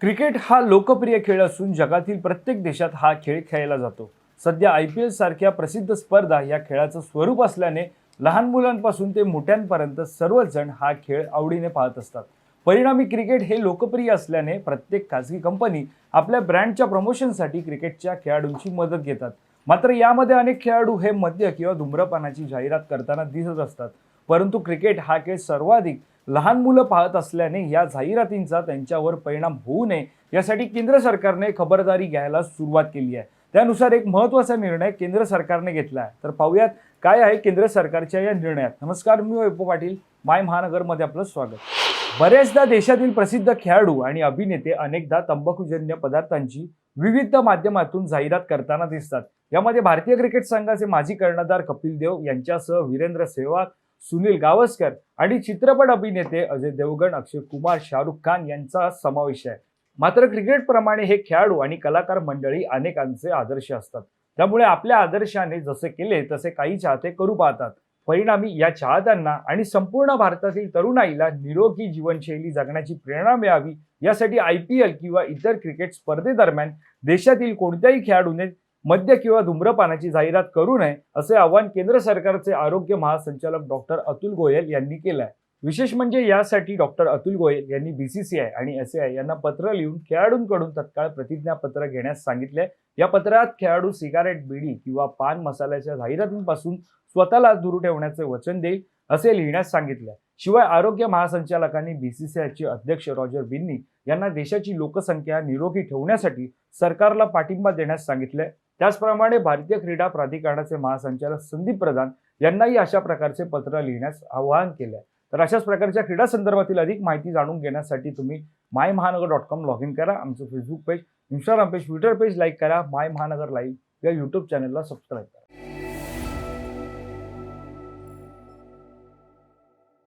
Cricket हा लोकप्रिय खेळ असून जगातील प्रत्येक देशात हा खेळ खेळला जातो. सध्या आय पी एल सारख्या प्रसिद्ध स्पर्धा या खेळाचं स्वरूप असल्याने लहान मुलांपासून ते मोठ्यांपर्यंत सर्वच जण हा खेळ आवडीने पाहत असतात. परिणामी क्रिकेट हे लोकप्रिय असल्याने प्रत्येक खाजगी कंपनी आपल्या ब्रँडच्या प्रमोशनसाठी क्रिकेटच्या खेळाडूंची मदत घेतात. मात्र यामध्ये अनेक खेळाडू हे मद्य किंवा धूम्रपानाची जाहिरात करताना दिसत असतात. परंतु क्रिकेट हा खेळ सर्वाधिक लहान मुलं पाहत असल्याने या जाहिरातींचा त्यांच्यावर परिणाम होऊ नये यासाठी केंद्र सरकारने खबरदारी घ्यायला सुरुवात केली आहे. त्यानुसार एक महत्त्वाचा निर्णय केंद्र सरकारने घेतला आहे. तर पाहूयात काय आहे केंद्र सरकारच्या या निर्णयात. नमस्कार मी वैभव पाटील माय महानगरमध्ये आपलं स्वागत. बऱ्याचदा देशातील प्रसिद्ध खेळाडू आणि अभिनेते अनेकदा तंबाखूजन्य पदार्थांची विविध माध्यमातून जाहिरात करताना दिसतात. यामध्ये भारतीय क्रिकेट संघाचे माजी कर्णधार कपिल देव यांच्यासह वीरेंद्र सेहवाग सुनील गावस्कर आणि चित्रपट अभिनेते अजय देवगण अक्षय कुमार शाहरुख खान यांचा समावेश आहे. मात्र क्रिकेटप्रमाणे हे खेळाडू आणि कलाकार मंडळी अनेकांचे आदर्श असतात. त्यामुळे आपल्या आदर्शाने जसे केले तसे काही चाहते करू पाहतात. परिणामी या चाहत्यांना आणि संपूर्ण भारतातील तरुणाईला निरोगी जीवनशैली जगण्याची प्रेरणा मिळावी यासाठी आय पी एल किंवा इतर क्रिकेट स्पर्धेदरम्यान देशातील कोणत्याही खेळाडूने मद्य किंवा धूम्रपानाची जाहिरात करू नये असे आवाहन केंद्र सरकारचे आरोग्य महासंचालक डॉक्टर अतुल गोयल यांनी केलं आहे विशेष म्हणजे यासाठी डॉक्टर अतुल गोयल यांनी बीसीसीआय आणि एस आय यांना पत्र लिहून खेळाडूंकडून तत्काळ प्रतिज्ञापत्र घेण्यास सांगितले. या पत्रात खेळाडू सिगारेट बिडी किंवा पान मसाल्याच्या जाहिरातींपासून स्वतःला दूर ठेवण्याचे वचन देईल असे लिहिण्यास सांगितले. शिवाय आरोग्य महासंचालकांनी बीसीसीआयचे अध्यक्ष रॉजर बिन्नी यांना देशाची लोकसंख्या निरोगी ठेवण्यासाठी सरकारला पाठिंबा देण्यास सांगितले. त्याचप्रमाणे भारतीय क्रीडा प्राधिकरणाचे महासंचालक संदीप प्रधान यांनाही अशा प्रकारचे पत्र लिहिण्यास आवाहन केलं आहे तर अशाच प्रकारच्या क्रीडा संदर्भातील अधिक माहिती जाणून घेण्यासाठी तुम्ही माय महानगर डॉट कॉम लॉग इन करा आमचं Facebook page Instagram page Twitter page like करा माय महानगर लाईव्ह या यूट्यूब चॅनलला सबस्क्राईब करा.